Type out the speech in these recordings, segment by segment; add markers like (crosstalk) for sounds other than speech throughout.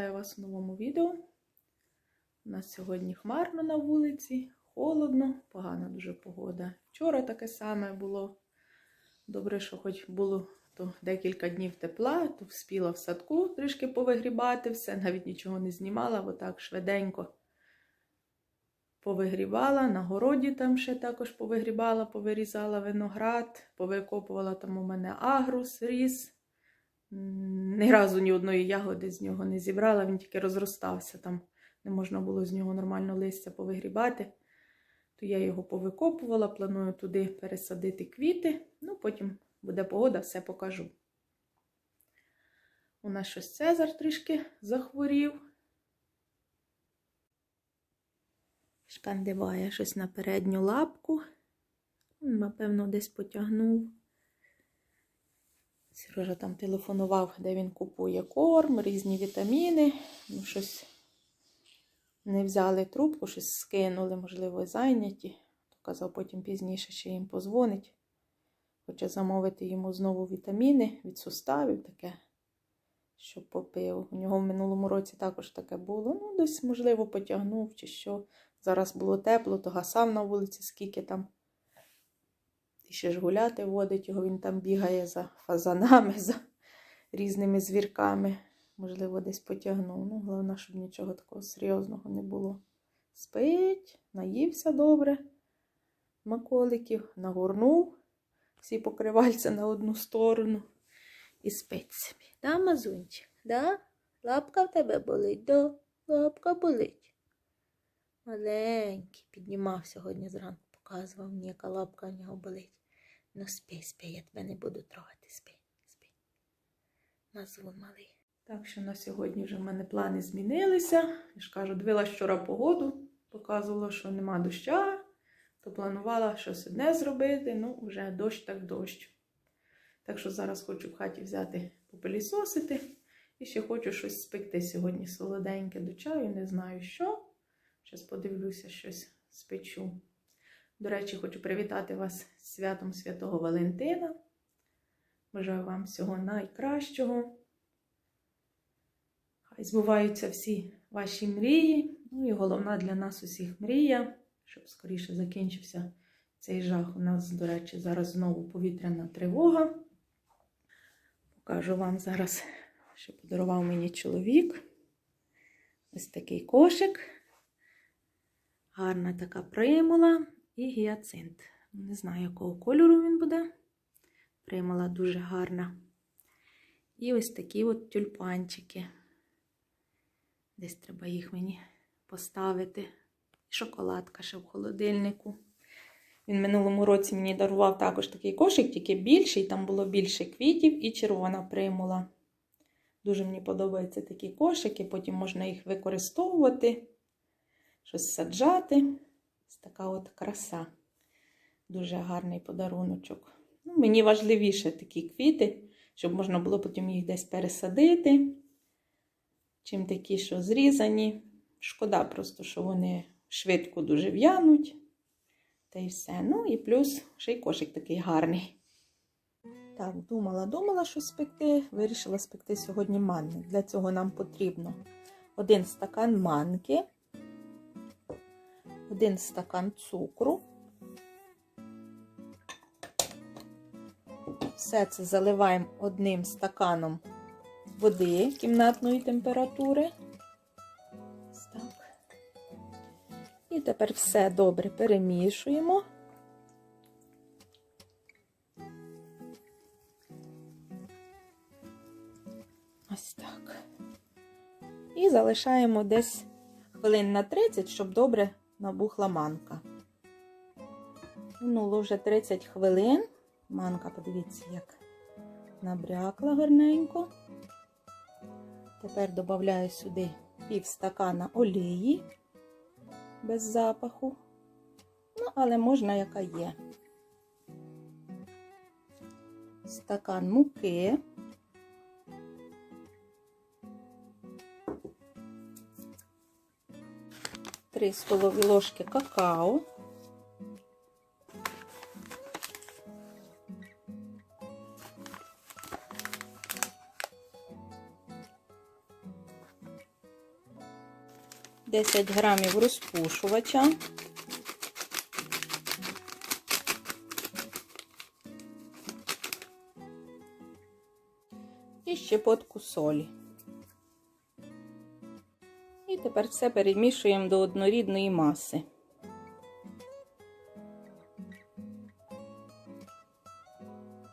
Вітаю вас у новому відео. У нас сьогодні хмарно на вулиці, холодно, погана дуже погода. Вчора таке саме було. Добре, що хоч було то декілька днів тепла, то вспіла в садку трішки повигрібати все, навіть нічого не знімала, бо так швиденько повигрібала. На городі там ще також повигрібала, повирізала виноград, повикопувала там у мене агрус, ріс. Ні разу ні одної ягоди з нього не зібрала, він тільки розростався. Там не можна було з нього нормально листя повигрібати. То я його повикопувала, планую туди пересадити квіти. Ну, потім буде погода, все покажу. У нас щось Цезар трішки захворів. Шкандиває щось на передню лапку. Напевно, десь потягнув. Сережа там телефонував, де він купує корм, різні вітаміни. Ну, щось не взяли трубку, щось скинули, можливо, зайняті. То казав, потім пізніше ще їм позвонить. Хоче замовити йому знову вітаміни від суставів таке, щоб попив. У нього в минулому році також таке було. Ну, десь, можливо, потягнув чи що. Зараз було тепло, то гасав на вулиці, скільки там. І ще ж гуляти водить його, він там бігає за фазанами, (laughs) за різними звірками. Можливо, десь потягнув. Ну, головне, щоб нічого такого серйозного не було. Спить, наївся добре, маколиків, нагорнув всі покривальця на одну сторону і спить собі. Да, мазунчик? Да? Лапка в тебе болить? Да, лапка болить. Маленький, піднімав сьогодні зранку, показував мені, яка лапка в нього болить. Ну, спи, спи, я тебе не буду трогати, спи, спи. Мазун малий. Так що на сьогодні вже в мене плани змінилися. Я ж кажу, дивилась вчора погоду, показувала, що нема доща, то планувала щось одне зробити, ну, вже дощ так дощ. Так що зараз хочу в хаті взяти попелісосити. І ще хочу щось спекти сьогодні солоденьке до чаю, не знаю що. Зараз подивлюся, щось спечу. До речі, хочу привітати вас святом Святого Валентина. Бажаю вам всього найкращого. Хай збуваються всі ваші мрії. Ну і головна для нас усіх мрія, щоб скоріше закінчився цей жах. У нас, до речі, зараз знову повітряна тривога. Покажу вам зараз, що подарував мені чоловік. Ось такий кошик. Гарна така примула і гіацинт. Не знаю, якого кольору він буде. Примула дуже гарна. І ось такі от тюльпанчики. Десь треба їх мені поставити. Шоколадка ще в холодильнику. Він минулому році мені дарував також такий кошик, тільки більший, там було більше квітів і червона примула. Дуже мені подобаються такі кошики, потім можна їх використовувати, щось саджати. Ось така от краса. Дуже гарний подаруночок. Ну, мені важливіше такі квіти, щоб можна було потім їх десь пересадити. Чим такі, що зрізані. Шкода просто, що вони швидко дуже в'януть. Та й все. Ну і плюс ще й кошик такий гарний. Так, думала, думала, що спекти. Вирішила спекти сьогодні манни. Для цього нам потрібно один стакан манки, один стакан цукру. Все це заливаємо одним стаканом води кімнатної температури. І тепер все добре перемішуємо. Ось так. І залишаємо десь хвилин на 30, щоб добре набухла манка. Минуло вже 30 хвилин. Манка, подивіться, як набрякла гарненько. Тепер додаю сюди пів стакана олії без запаху. Ну, але можна, яка є. Стакан муки. 3 столові ложки какао. Десять грамів розпушувача. І щепотку солі. Тепер все перемішуємо до однорідної маси.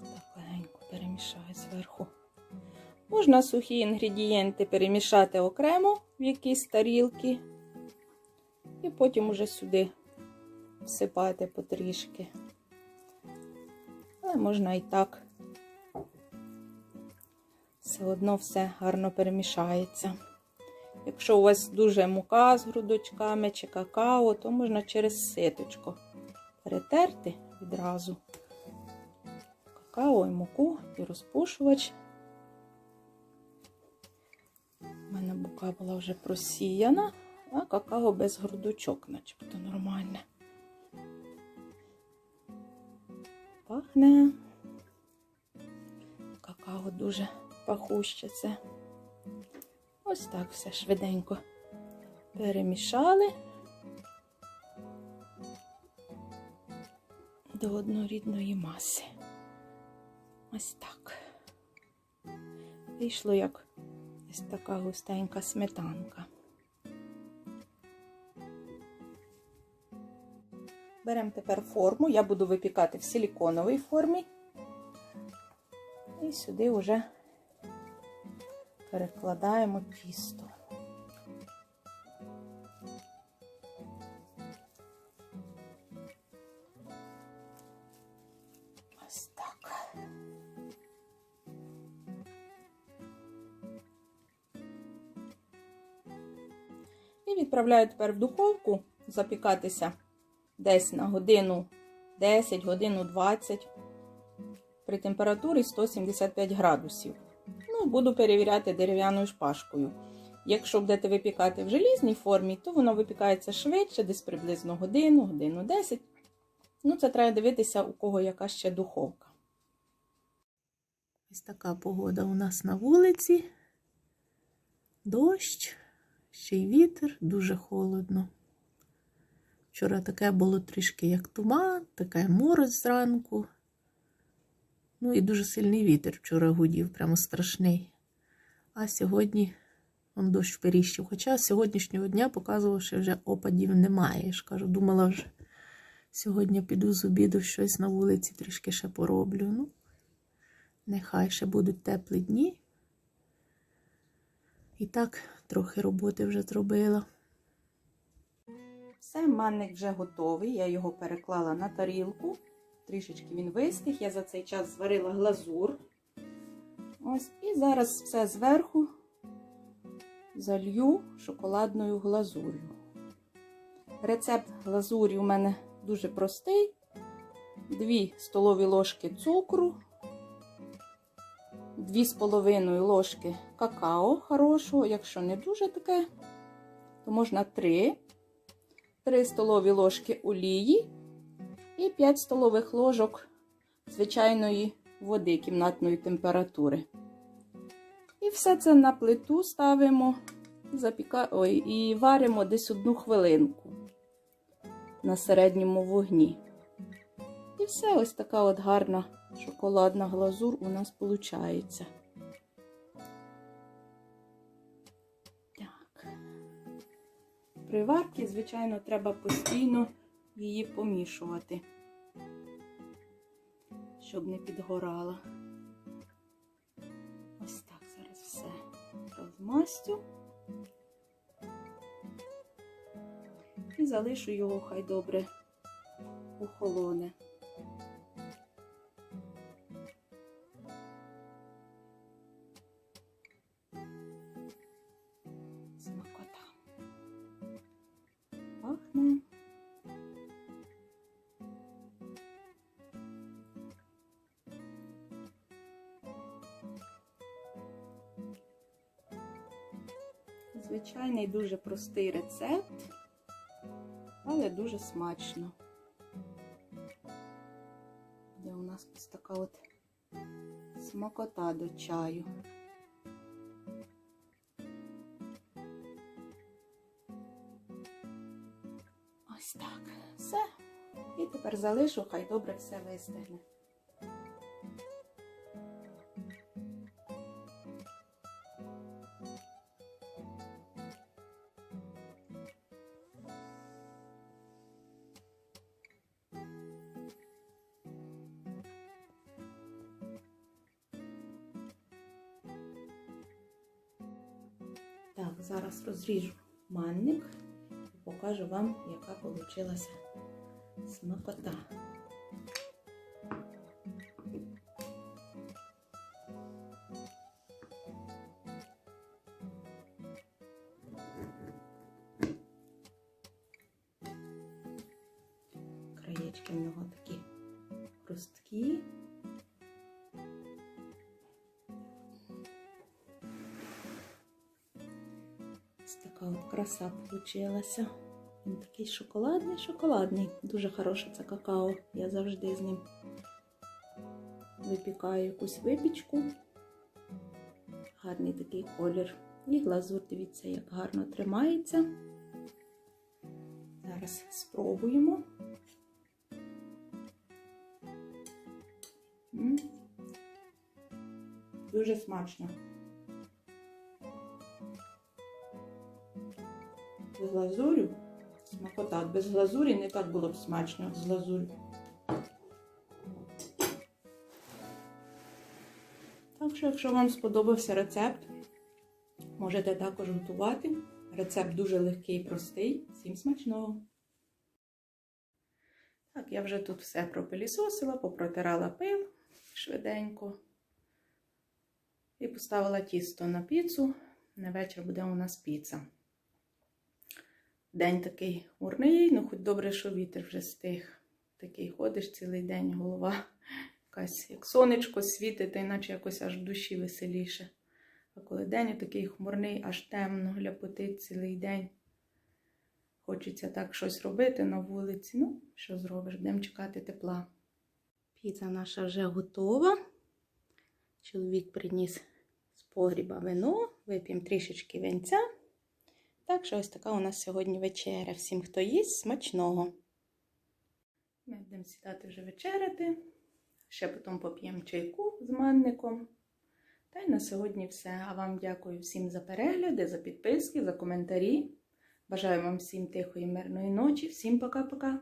Так легенько перемішаю зверху. Можна сухі інгредієнти перемішати окремо в якісь тарілки. І потім уже сюди всипати потрішки. Але можна і так. Все одно все гарно перемішається. Якщо у вас дуже мука з грудочками чи какао, то можна через ситочко перетерти відразу какао і муку і розпушувач. У мене мука була вже просіяна, а какао без грудочок, начебто нормальне. Пахне. Какао дуже пахуще це. Ось так все швиденько перемішали до однорідної маси. Ось так. Вийшло як ось така густенька сметанка. Беремо тепер форму. Я буду випікати в силіконовій формі. І сюди вже перекладаємо тісто. Ось так. І відправляю тепер в духовку запікатися десь на годину 10, годину 20 при температурі 175 градусів. Ну, буду перевіряти дерев'яною шпажкою. Якщо будете випікати в желізній формі, то воно випікається швидше, десь приблизно годину, годину 10. Ну, це треба дивитися, у кого яка ще духовка. Ось така погода у нас на вулиці. Дощ, ще й вітер, дуже холодно. Вчора таке було трішки як туман, таке мороз зранку. Ну і дуже сильний вітер вчора гудів, прямо страшний. А сьогодні он дощ періщив. Хоча з сьогоднішнього дня показував, що вже опадів немає. Ж кажу, думала вже сьогодні піду з обіду щось на вулиці трішки ще пороблю. Ну, нехай ще будуть теплі дні. І так, трохи роботи вже зробила. Все, манник вже готовий. Я його переклала на тарілку. Трішечки він вистиг. Я за цей час зварила глазур. Ось, І зараз все зверху залью шоколадною глазур'ю. Рецепт глазурі у мене дуже простий: 2 столові ложки цукру, 2,5 ложки какао хорошого, якщо не дуже таке, то можна 3, 3 столові ложки олії і 5 столових ложок звичайної води кімнатної температури. І все це на плиту ставимо запіка... Ой, і варимо десь одну хвилинку на середньому вогні. І все ось така от гарна шоколадна глазур у нас виходить. Так. При варці, звичайно, треба постійно її помішувати, щоб не підгорала. Ось так зараз все розмастю. І залишу його хай добре охолоне. Звичайний дуже простий рецепт, але дуже смачно. Де у нас ось така от смакота до чаю. Ось так. Все. І тепер залишу, хай добре все вистигне. Так, зараз розріжу манник і покажу вам, яка вийшла смакота. Краєчки в нього такі хрусткі. Краса получилася. Він такий шоколадний, шоколадний. Дуже хороше це какао. Я завжди з ним випікаю якусь випічку. Гарний такий колір. І глазур, дивіться, як гарно тримається. Зараз спробуємо. Дуже смачно. Глазурю. Смакота. Без глазурі не так було б смачно з глазурю. Так що, якщо вам сподобався рецепт, можете також готувати. Рецепт дуже легкий і простий. Всім смачного! Так, я вже тут все пропилісосила, попротирала пил швиденько. І поставила тісто на піцу. На вечір буде у нас піца. День такий урний, ну хоч добре, що вітер вже стих. Такий ходиш цілий день, голова якась, як сонечко світить, та іначе якось аж в душі веселіше. А коли день такий хмурний, аж темно, гляпотить цілий день. Хочеться так щось робити на вулиці. Ну, що зробиш? Будемо чекати тепла. Піца наша вже готова. Чоловік приніс з погріба вино, вип'ємо трішечки винця. Так що ось така у нас сьогодні вечеря. Всім, хто їсть, смачного. Ми будемо сідати вже вечеряти. Ще потім поп'ємо чайку з манником. Та й на сьогодні все. А вам дякую всім за перегляди, за підписки, за коментарі. Бажаю вам всім тихої, мирної ночі. Всім пока-пока.